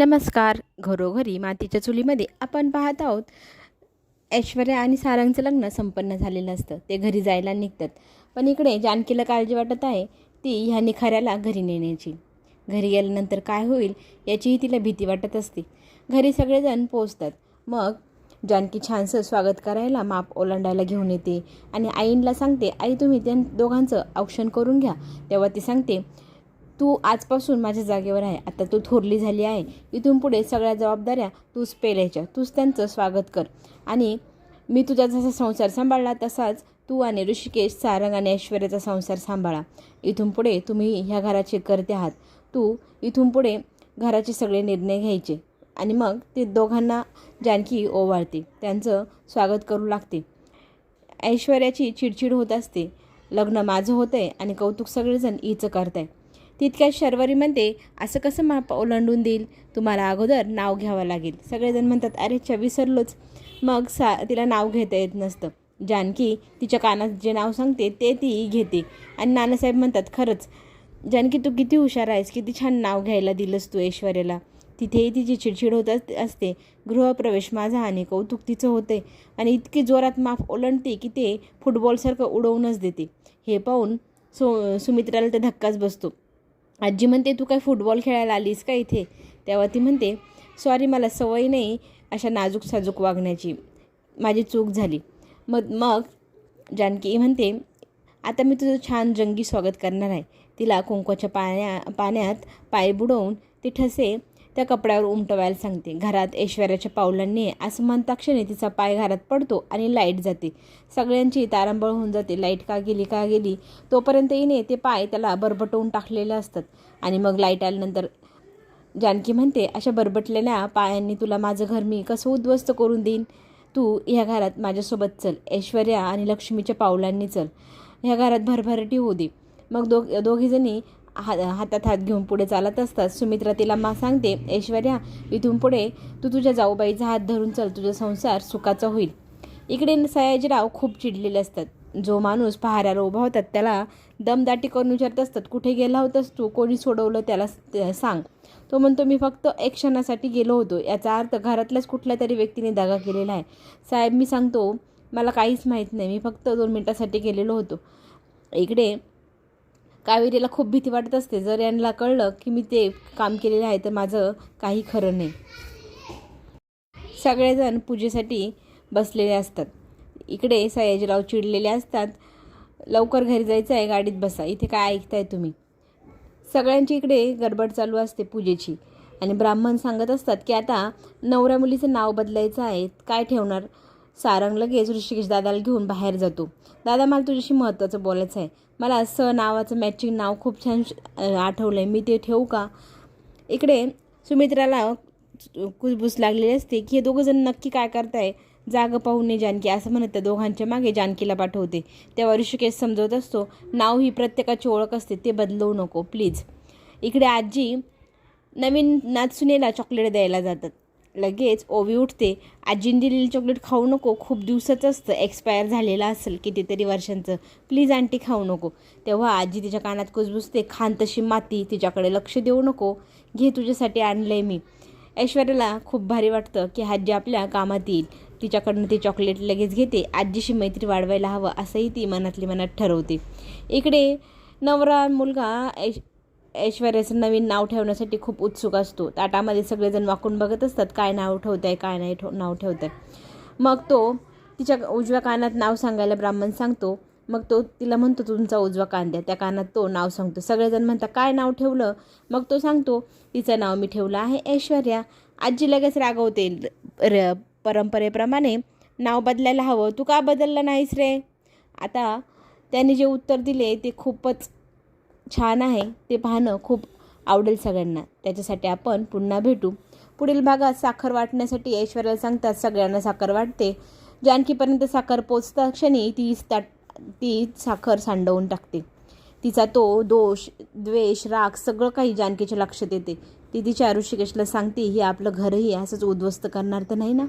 नमस्कार. घरोघरी मातीच्या चुलीमध्ये आपण पाहत आहोत. ऐश्वर्या आणि सारंगचं लग्न संपन्न झालेलं असतं ते घरी जायला निघतात. पण इकडे जानकीला काळजी वाटत आहे. ती ह्या निखाऱ्याला घरी नेण्याची. घरी गेल्यानंतर काय होईल याचीही तिला भीती वाटत असते. घरी सगळेजण पोचतात मग जानकी छानसं स्वागत करायला माप ओलांडायला घेऊन येते आणि आईंला सांगते आई तुम्ही त्या दोघांचं औक्षण करून घ्या. तेव्हा ती सांगते तू आजपासून माझ्या जागेवर आहे. आता तू थोरली झाली आहे. इथून पुढे सगळ्या जबाबदाऱ्या तूच पेलायच्या. तूच त्यांचं स्वागत कर. आणि मी तुझा जसा संसार सांभाळला तसाच तू आणि ऋषिकेश सारंग आणि ऐश्वर्याचा संसार सांभाळा. इथून पुढे तुम्ही ह्या घराचे करते आहात. तू इथून पुढे घराचे सगळे निर्णय घ्यायचे. आणि मग ते दोघांना जानकी ओवाळते. त्यांचं स्वागत करू लागते. ऐश्वर्याची चिडचिड होत असते. लग्न माझं होतं आहे आणि कौतुक सगळेजण हिचं आहे तितक्या शर्वरी म्हणते असं कसं माप ओलांडून देईल? तुम्हाला अगोदर नाव घ्यावं लागेल. सगळेजण म्हणतात अरे च विसरलोच मग सा तिला नाव घेता येत नसतं. जानकी तिच्या कानात जे नाव सांगते ते ती घेते. आणि नानासाहेब म्हणतात खरंच जानकी तू किती हुशार आहेस किती छान नाव घ्यायला दिलंस तू ऐश्वर्याला. तिथेही तिची चिडचिड होत अस- असते. गृहप्रवेश माझा आणि कौतुक तिचं होते. आणि इतकी जोरात माफ ओलांडते की ते फुटबॉलसारखं उडवूनच देते. हे पाहून सो सुमित्राला तर धक्काच बसतो. आजी म्हणते तू काय फुटबॉल खेळायला आलीस का इथे? तेव्हा ती म्हणते सॉरी मला सवय नाही अशा नाजूक साजूक वागण्याची. माझी चूक झाली. मग मग जानकी म्हणते आता मी तुझं छान जंगी स्वागत करणार आहे. तिला कुंकवाच्या पाण्या पाण्यात पाय बुडवून ती ठसे त्या कपड्यावर उमटवायला सांगते. घरात ऐश्वर्याच्या पावलांनी असं म्हणताक्षणी तिचा पाय घरात पडतो आणि लाइट जाते. सगळ्यांची तारांबळ होऊन जाते. लाइट का गेली का गेली? तोपर्यंत येणे ते पाय त्याला बरबटवून टाकलेले असतात. आणि मग लाइट आल्यानंतर जानकी म्हणते अशा बरबटलेल्या पायांनी तुला माझं घर मी कसं उद्ध्वस्त करून देईन? तू ह्या घरात माझ्यासोबत चल. ऐश्वर्या आणि लक्ष्मीच्या पावलांनी चल. ह्या घरात भरभराटी होऊ दे. मग दो दोघीजणी हा हातात हात घेऊन पुढे चालत असतात. सुमित्रा तिला मा सांगते ऐश्वर्या इथून पुढे तू तुझ्या जाऊबाईचा हात धरून चल तुझा संसार सुखाचा होईल. इकडे सयाजीराव खूप चिडलेले असतात. जो माणूस पहाऱ्याला उभा होतात त्याला दमदाटी करून विचारत असतात कुठे गेला होतास तू? कोणी सोडवलं त्याला सांग. तो म्हणतो मी फक्त एक क्षणासाठी गेलो होतो. याचा अर्थ घरातल्याच कुठल्या तरी व्यक्तीने दागा केलेला आहे. साहेब मी सांगतो मला काहीच माहीत नाही. मी फक्त दोन मिनटासाठी गेलेलो होतो. इकडे कावेरीला खूप भीती वाटत असते. जर यांना कळलं की मी ते काम केलेलं आहे तर माझं काही खरं नाही. सगळेजण पूजेसाठी बसलेले असतात. इकडे सयाजीराव चिडलेले असतात. लवकर घरी जायचं आहे गाडीत बसा. इथे काय ऐकताय तुम्ही? सगळ्यांची इकडे गडबड चालू असते पूजेची. आणि ब्राह्मण सांगत असतात की आता नवऱ्या मुलीचं नाव बदलायचं आहे. काय ठेवणार? सारंग लगेच ऋषिकेश दादाला घेऊन बाहेर जातो. दादा मला तुझ्याशी महत्त्वाचं बोलायचं आहे. मला स नावाचं मॅचिंग नाव खूप छान आठवलं आहे मी ते ठेवू का? इकडे सुमित्राला कुसबुस लागलेली असते की हे दोघंजण नक्की काय करताय? जाग पाहून नाही जानकी. असं म्हणत त्या दोघांच्या मागे जानकीला पाठवते. तेव्हा ऋषिकेश समजवत असतो नाव ही प्रत्येकाची ओळख असते ते बदलवू नको प्लीज इकडे आजी नवीन नाचसुनेला चॉकलेट द्यायला जातात. लगेच ओवी उठते. आजीन दिलेली चॉकलेट खाऊ नको खूप दिवसाचं असतं एक्सपायर झालेलं असेल कितीतरी वर्षांचं. प्लीज आंटी खाऊ नको. तेव्हा आजी तिच्या कानात कुजबुजते खान तशी माती तिच्याकडे लक्ष देऊ नको. घे तुझ्यासाठी आणलं आहे मी. ऐश्वर्याला खूप भारी वाटतं की आजी आपल्या कामात येईल. तिच्याकडनं ती चॉकलेट लगेच घेते. आजीशी मैत्री वाढवायला हवं असंही ती मनातली मनात ठरवते. इकडे नवरा मुलगा ऐश ऐश्वर्याचं नवीन नाव ठेवण्यासाठी खूप उत्सुक असतो. ताटामध्ये सगळेजण वाकून बघत असतात काय नाव ठेवत आहे काय नाही ठेव नाव ठेवत आहे मग तो तिच्या उजव्या कानात नाव सांगायला ब्राह्मण सांगतो. मग तो तिला म्हणतो तुमचा उजवा कान द्या त्या कानात तो नाव सांगतो. सगळेजण म्हणतात काय नाव ठेवलं? मग तो सांगतो तिचं नाव मी ठेवलं आहे ऐश्वर्या. आजी लगेच रागवते र परंपरेप्रमाणे नाव बदलायला हवं. तू का बदललं नाहीस रे? आता त्याने जे उत्तर दिले ते खूपच छान आहे ते पाहणं खूप आवडेल सगळ्यांना. त्याच्यासाठी आपण पुन्हा भेटू. पुढील भागात साखर वाटण्यासाठी ऐश्वर्याला सांगतात सगळ्यांना साखर वाटते. जानकीपर्यंत साखर पोचता क्षणी ती ताट ती साखर सांडवून टाकते. तिचा तो दोष द्वेष राग सगळं काही जानकीच्या लक्षात येते. ती तिच्या ऋषिकेशला सांगते ही आपलं घरही असंच उद्ध्वस्त करणार तर नाही ना?